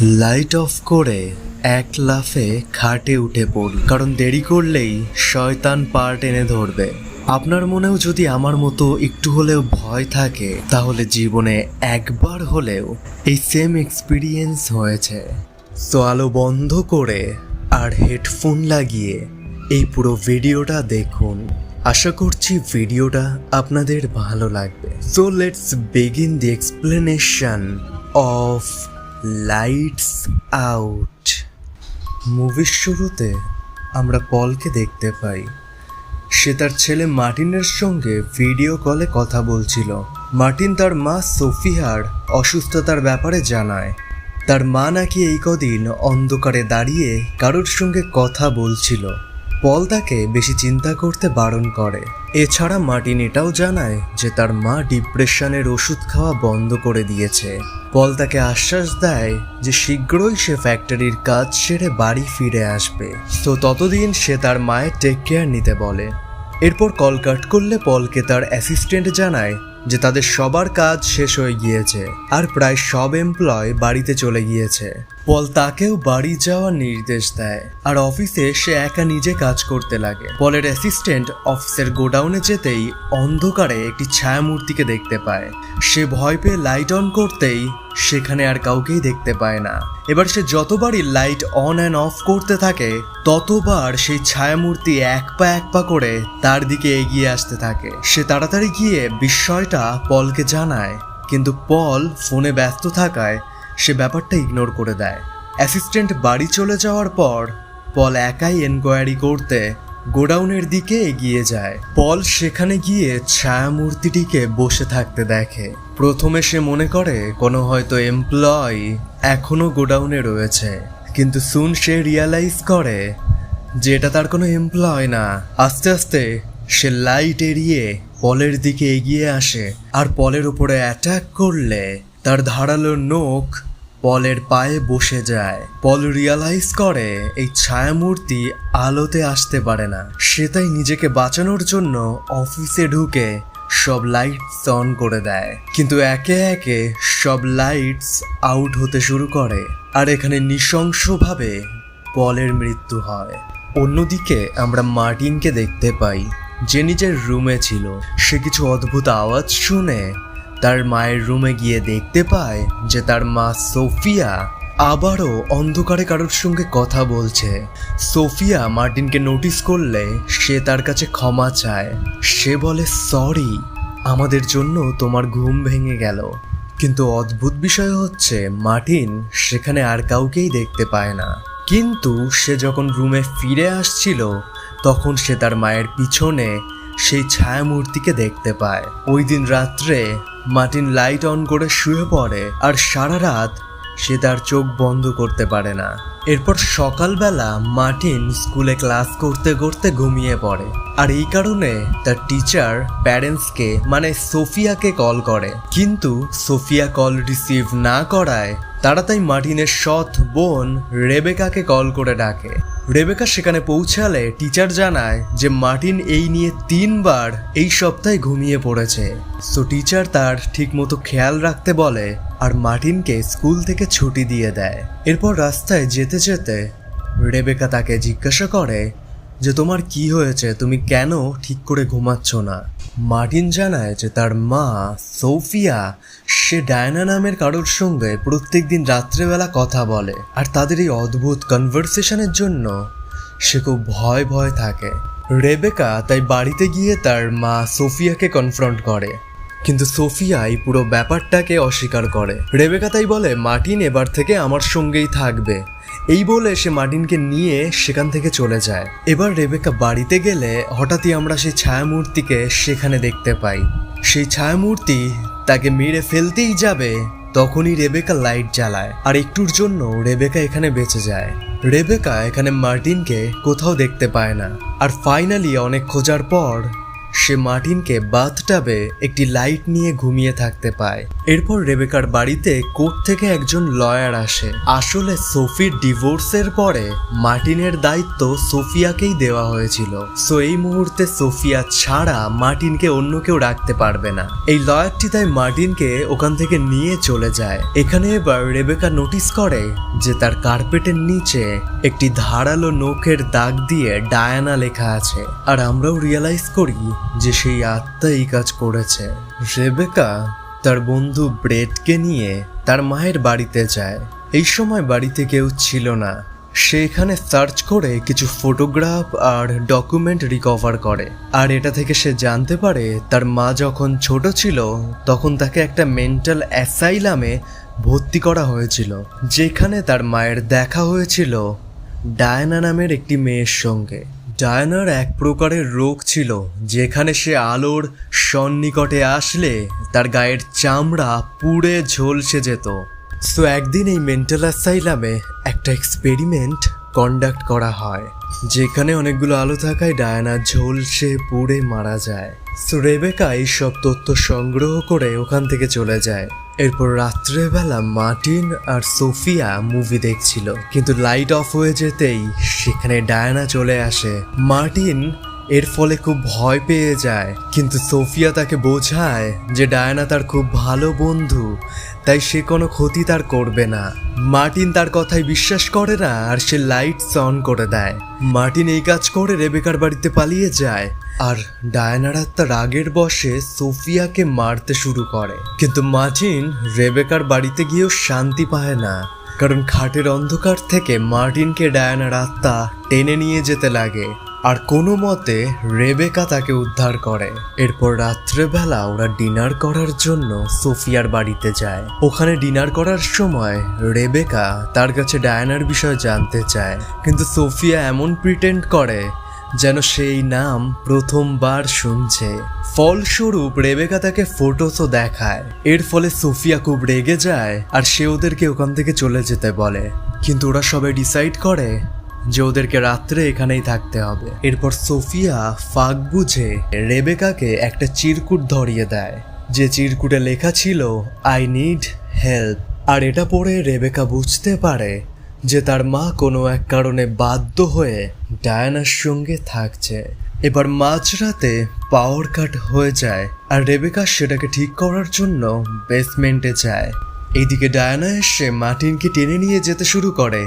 Light off করে এক লাফে খাটে উঠে পড়ি কারণ দেরি করলেই শয়তান পা টেনে ধরবে। আপনার মনেও যদি আমার মতো একটু হলেও ভয় থাকে, তাহলে জীবনে একবার হলেও এই সেম এক্সপিরিয়েন্স হয়েছে। তো আলো বন্ধ করে আর হেডফোন লাগিয়ে এই পুরো ভিডিওটা দেখুন। আশা করছি ভিডিওটা আপনাদের ভালো লাগবে। So let's begin the explanation of lights out মুভির শুরুতে আমরা পলকে দেখতে পাই। সে তার ছেলে মার্টিনের সঙ্গে ভিডিও কলে কথা বলছিল। মার্টিন তার মা সোফিহার অসুস্থতার ব্যাপারে জানায়। তার মা নাকি এই কদিন অন্ধকারে দাঁড়িয়ে কারোর সঙ্গে কথা বলছিল। পল তাকে বেশি চিন্তা করতে বারণ করে। এছাড়া মার্টিন এটাও জানায় যে তার মা ডিপ্রেশনের ওষুধ খাওয়া বন্ধ করে দিয়েছে। পল তাকে আশ্বাস দেয় যে শীঘ্রই সে ফ্যাক্টরির কাজ সেরে বাড়ি ফিরে আসবে। তো ততদিন সে তার মায়ের টেক কেয়ার নিতে বলে। এরপর কল কাট করলে পলকে তার অ্যাসিস্ট্যান্ট জানায় যে তাদের সবার কাজ শেষ হয়ে গিয়েছে আর প্রায় সব এমপ্লয় বাড়িতে চলে গিয়েছে। পল তাকেও বাড়ি যাওয়ার নির্দেশ দেয়। আর অফিসে সে একা নিজে কাজ করতে লাগে। পলের অ্যাসিস্ট্যান্ট অফিসের গোডাউনে যেতেই অন্ধকারে একটি ছায়ামূর্তিকে দেখতে পায়। সে ভয় পেয়ে লাইট অন করতেই সেখানে আর কাউকেই দেখতে পায় না। এবার সে যতবারই লাইট অন অ্যান্ড অফ করতে থাকে, ততবার সেই ছায়ামূর্তি এক পা এক পা করে তার দিকে এগিয়ে আসতে থাকে। সে তাড়াতাড়ি গিয়ে বিস্ময়টা পলকে জানায়, কিন্তু পল ফোনে ব্যস্ত থাকায় সে ব্যাপারটা ইগনোর করে দেয়। অ্যাসিস্ট্যান্ট বাড়ি চলে যাওয়ার পর পল একাই এনকোয়ারি করতে গোডাউনের দিকে এগিয়ে যায়। পল সেখানে গিয়ে ছায়ামূর্তিটিকে বসে থাকতে দেখে। প্রথমে সে মনে করে, কোনো হয়তো এমপ্লয় এখনও গোডাউনে রয়েছে। কিন্তু সুন সে রিয়ালাইজ করে যে এটা তার কোনো এমপ্লয় না। আস্তে আস্তে সে লাইট এড়িয়ে পলের দিকে এগিয়ে আসে। আর পলের উপরে অ্যাটাক করলে তার ধারালো নখ পলের পায়ে বসে যায়। পল রিয়ালাইজ করে, এই ছায়ামূর্তি আলোতে আসতে পারে না। সে তাই নিজেকে বাঁচানোর জন্য অফিসে ঢুকে সব লাইটস অন করে দেয়। কিন্তু একে একে সব লাইটস আউট হতে শুরু করে। আর এখানে নৃশংসভাবে পলের মৃত্যু হয়। অন্যদিকে আমরা মার্টিনকে দেখতে পাই, যে নিজের রুমে ছিল। সে কিছু অদ্ভুত আওয়াজ শুনে তার মায়ের রুমে গিয়ে দেখতে পায় যে তার মা সোফিয়া আবারও অন্ধকারে কারোর সঙ্গে কথা বলছে। সোফিয়া মার্টিনকে নোটিস করলে সে তার কাছে ক্ষমা চায়। সে বলে, সরি, আমাদের জন্য তোমার ঘুম ভেঙে গেল। কিন্তু অদ্ভুত বিষয় হচ্ছে, মার্টিন সেখানে আর কাউকেই দেখতে পায় না। কিন্তু সে যখন রুমে ফিরে আসছিল, তখন সে তার মায়ের পিছনে সেই ছায়ামূর্তিকে দেখতে পায়। ওই দিন রাত্রে মার্টিন লাইট অন করে শুয়ে পড়ে আর সারা রাত সে তার চোখ বন্ধ করতে পারে না। এরপর সকালবেলা মার্টিন স্কুলে ক্লাস করতে করতে ঘুমিয়ে পড়ে আর এই কারণে তার টিচার প্যারেন্টসকে মানে সোফিয়াকে কল করে। কিন্তু সোফিয়া কল রিসিভ না করায় তারা তাই মার্টিনের সৎ বোন রেবেকাকে কল করে ডাকে। রেবেকা সেখানে পৌঁছালে টিচার জানায় যে মার্টিন এই নিয়ে তিনবার এই সপ্তাহে ঘুমিয়ে পড়েছে। সো টিচার তার ঠিক মতো খেয়াল রাখতে বলে আর মার্টিনকে স্কুল থেকে ছুটি দিয়ে দেয়। এরপর রাস্তায় যেতে যেতে রেবেকা তাকে জিজ্ঞাসা করে যে, তোমার কি হয়েছে? তুমি কেন ঠিক করে ঘুমাচ্ছ না? মার্টিন জানায় যে তার মা সোফিয়া, সে ডায়না নামের কারোর সঙ্গে প্রত্যেক দিন রাত্রেবেলা কথা বলে। আর তাদের এই অদ্ভুত কনভারসেশনের জন্য সে খুব ভয় ভয় থাকে। রেবেকা তাই বাড়িতে গিয়ে তার মা সোফিয়াকে কনফ্রন্ট করে। কিন্তু সোফিয়া এই পুরো ব্যাপারটাকে অস্বীকার করে। রেবেকা তাই বলে, মার্টিন এবার থেকে আমার সঙ্গেই থাকবে। এই বলে সে মার্টিনকে নিয়ে সেখান থেকে চলে যায়। এবার রেবেকা বাড়িতে গেলে হঠাৎই আমরা সেই ছায়ামূর্তিকে সেখানে দেখতে পাই। সেই ছায়ামূর্তি তাকে মেরে ফেলতেই যাবে, তখনই রেবেকা লাইট জ্বালায় আর একটুর জন্য রেবেকা এখানে বেঁচে যায়। রেবেকা এখানে মার্টিনকে কোথাও দেখতে পায় না। আর ফাইনালি অনেক খোঁজার পর সে মার্টিনকে বাথটাবে একটি লাইট নিয়ে ঘুমিয়ে থাকতে পায়। এরপর রেবেকার বাড়িতে কোর্ট থেকে একজন লয়ার আসে। আসলে সোফির ডিভোর্সের পরে মার্টিনের দায়িত্ব সোফিয়াকেই দেওয়া হয়েছিল। সো এই মুহূর্তে সোফিয়া ছাড়া মার্টিনকে অন্য কেউ রাখতে পারবে না। এই লয়ারটি তাই মার্টিনকে ওখান থেকে নিয়ে চলে যায়। এখানে এবার রেবেকা নোটিস করে যে তার কার্পেটের নিচে একটি ধারালো নখের দাগ দিয়ে ডায়ানা লেখা আছে। আর আমরাও রিয়েলাইজ করি যে সেই আত্মা এই কাজ করেছে। রেবেকা তার বন্ধু ব্রেডকে নিয়ে তার মায়ের বাড়িতে যায়। এই সময় বাড়িতে কেউ ছিল না। সে এখানে সার্চ করে কিছু ফটোগ্রাফ আর ডকুমেন্ট রিকভার করে। আর এটা থেকে সে জানতে পারে, তার মা যখন ছোট ছিল, তখন তাকে একটা মেন্টাল অ্যাসাইলামে ভর্তি করা হয়েছিল, যেখানে তার মায়ের দেখা হয়েছিল ডায়না নামের একটি মেয়ের সঙ্গে। ডায়নার এক প্রকারের রোগ ছিল, যেখানে সে আলোর সন্নিকটে আসলে তার গায়ের চামড়া পুড়ে ঝলসে যেত। সো একদিন এই মেন্টাল অ্যাসাইলামে একটা এক্সপেরিমেন্ট কন্ডাক্ট করা হয়। যেখানে অনেকগুলো আলো থাকায় ডায়ানা ঝলসে পুড়ে মারা যায়। সো রেবেকা এইসব তথ্য সংগ্রহ করে ওখান থেকে চলে যায়। এরপর রাত্রেবেলা মার্টিন আর সোফিয়া মুভি দেখছিল। কিন্তু লাইট অফ হয়ে যেতেই সেখানে ডায়ানা চলে আসে। মার্টিন এর ফলে খুব ভয় পেয়ে যায়। কিন্তু সোফিয়া তাকে বোঝায় যে ডায়ানা তার খুব ভালো বন্ধু। তাই সে কোনো ক্ষতি তার করবে না। মার্টিন তার কথায় বিশ্বাস করে না, আর সে লাইটস অন করে দেয়। মার্টিন এই কাজ করে রেবেকার বাড়িতে পালিয়ে যায়। আর ডায়ানারা তার রাগের বসে সোফিয়াকে মারতে শুরু করে। কিন্তু মার্টিন রেবেকার বাড়িতে গিয়েও শান্তি পায় না। কারণ খাটের অন্ধকার থেকে মার্টিনকে ডায়ানার আত্মা টেনে নিয়ে যেতে লাগে। আর কোনো মতে, রেবেকা তাকে উদ্ধার করে। এরপর রাত্রেবেলা ওরা ডিনার করার জন্য সোফিয়ার বাড়িতে যায়। ওখানে ডিনার করার সময় রেবেকা তার কাছে ডায়ানার বিষয়ে জানতে চায়। কিন্তু সোফিয়া এমন প্রিটেন্ড করে যেন সেই নাম প্রথমবার শুনছে। ফলস্বরূপ রেবেকা তাকে ফটোসও দেখায়। এর ফলে সোফিয়া খুব রেগে যায় আর সে ওদেরকে ওখান থেকে চলে যেতে বলে। কিন্তু ওরা সবাই ডিসাইড করে যে ওদেরকে রাত্রে এখানেই থাকতে হবে। এরপর সোফিয়া ফাঁক বুঝে রেবেকাকে একটা চিরকুট ধরিয়ে দেয়। যে চিরকুটে লেখা ছিল আই নিড হেল্প আর এটা পড়ে রেবেকা বুঝতে পারে যে তার মা কোনো এক কারণে বাধ্য হয়ে ডায়ানার সঙ্গে থাকছে। এবার মাঝরাতে পাওয়ার কাট হয়ে যায় আর রেবেকা সেটাকে ঠিক করার জন্য বেসমেন্টে যায়। এইদিকে ডায়ানা এসে মার্টিনকে টেনে নিয়ে যেতে শুরু করে।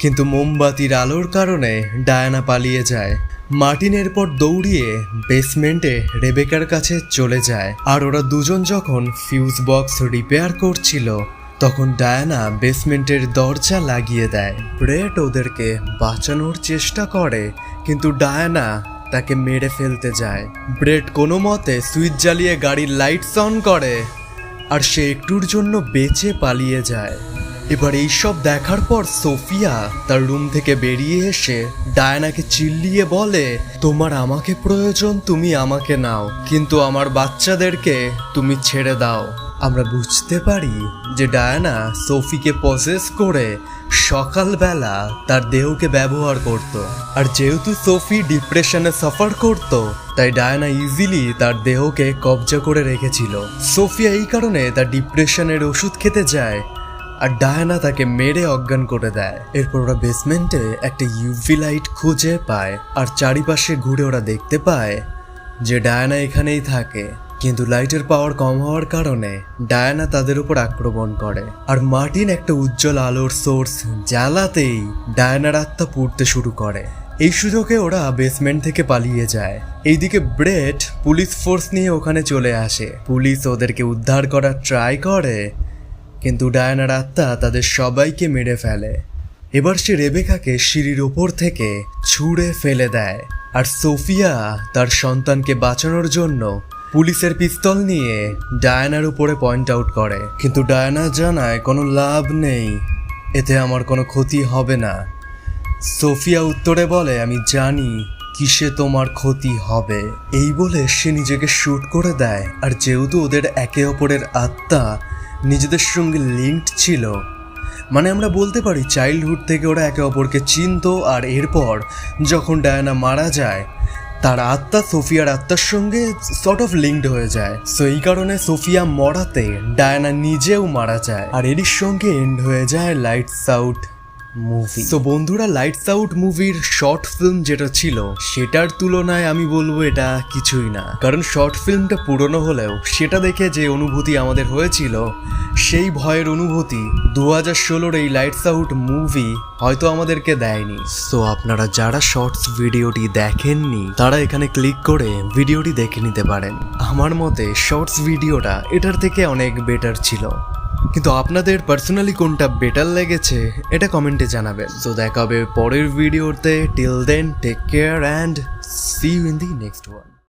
কিন্তু মোমবাতির আলোর কারণে ডায়ানা পালিয়ে যায়। মার্টিন এরপর দৌড়িয়ে বেসমেন্টে রেবেকার কাছে চলে যায়। আর ওরা দুজন যখন ফিউজ বক্স রিপেয়ার করছিল, তখন ডায়ানা বেসমেন্টের দরজা লাগিয়ে দেয়। ব্রেট ওদেরকে বাঁচানোর চেষ্টা করে, কিন্তু ডায়ানা তাকে মেরে ফেলতে যায়। ব্রেড কোনো মতে সুইচ জ্বালিয়ে গাড়ির লাইটস অন করে, আর সে একটুর জন্য বেঁচে পালিয়ে যায়। এবার এইসব দেখার পর সোফিয়া তার রুম থেকে বেরিয়ে এসে ডায়ানাকে চিল্লিয়ে বলে, তোমার আমাকে প্রয়োজন, তুমি আমাকে নাও। কিন্তু আমার বাচ্চাদেরকে তুমি ছেড়ে দাও। আমরা বুঝতে পারি যে ডায়ানা সোফিকে পজেস করে সকালবেলা তার দেহকে ব্যবহার করত। আর যেহেতু সোফি ডিপ্রেশনে সাফার করত, তাই ডায়ানা ইজিলি তার দেহকে কবজা করে রেখেছিল। সোফিয়া এই কারণে তার ডিপ্রেশনের ওষুধ খেতে যায় আর ডায়ানা তাকে মেরে অজ্ঞান করে দেয়। এরপর ওরা বেসমেন্টে একটা ইউভি লাইট খুঁজে পায় আর চারিপাশে ঘুরে ওরা দেখতে পায় যে ডায়ানা এখানেই থাকে। কিন্তু লাইটের পাওয়ার কম হওয়ার কারণে ডায়ানা তাদের উপর আক্রমণ করে। আর মার্টিন একটা উজ্জ্বল আলোর সোর্স জ্বালাতেই ডায়ানার আত্মা পুড়তে শুরু করে। এই সুযোগে ওরা বেসমেন্ট থেকে পালিয়ে যায়। এইদিকে ব্রেট পুলিশ ফোর্স নিয়ে ওখানে চলে আসে। পুলিশ ওদেরকে উদ্ধার করার ট্রাই করে কিন্তু ডায়ানার আত্মা তাদের সবাইকে মেরে ফেলে। এবার সে রেবেকাকে সিঁড়ির ওপর থেকে ছুঁড়ে ফেলে দেয়। আর সোফিয়া তার সন্তানকে বাঁচানোর জন্য পুলিশের পিস্তল নিয়ে ডায়ানার উপরে পয়েন্ট আউট করে। কিন্তু ডায়ানা জানায়, কোনো লাভ নেই। এতে আমার কোনো ক্ষতি হবে না। সোফিয়া উত্তরে বলে, আমি জানি কিসে তোমার ক্ষতি হবে। এই বলে সে নিজেকে শুট করে দেয়। আর যেহেতু ওদের একে অপরের আত্মা নিজেদের সঙ্গে লিঙ্কড ছিল। মানে আমরা বলতে পারি চাইল্ডহুড থেকে ওরা একে অপরকে চিনত আর এরপর যখন ডায়ানা মারা যায়, তার আত্মা সোফিয়ার আত্মার সঙ্গে সর্ট অফ লিঙ্কড হয়ে যায়। সো এই কারণে সোফিয়া মরাতে ডায়ানা নিজেও মারা যায়। আর এরই সঙ্গে এন্ড হয়ে যায় লাইটস আউট মুভি তো বন্ধুরা লাইটস আউট মুভির শর্ট ফিল্ম যেটা ছিল, সেটার তুলনায় আমি বলব এটা কিছুই না। কারণ শর্ট ফিল্মটা পুরনো হলেও, সেটা দেখে যে অনুভূতি আমাদের হয়েছিল, সেই ভয়ের অনুভূতি দু হাজার ষোলোর এই লাইটস আউট মুভি হয়তো আমাদেরকে দেয়নি। সো আপনারা যারা শর্টস ভিডিওটি দেখেননি, তারা এখানে ক্লিক করে ভিডিওটি দেখে নিতে পারেন। আমার মতে শর্টস ভিডিওটা এটার থেকে অনেক বেটার ছিল। কিন্তু আপনাদের পার্সোনালি কোনটা বেটার লেগেছে, এটা কমেন্টে জানাবেন। তো দেখা হবে পরের ভিডিওতে till then take care and see you in the next one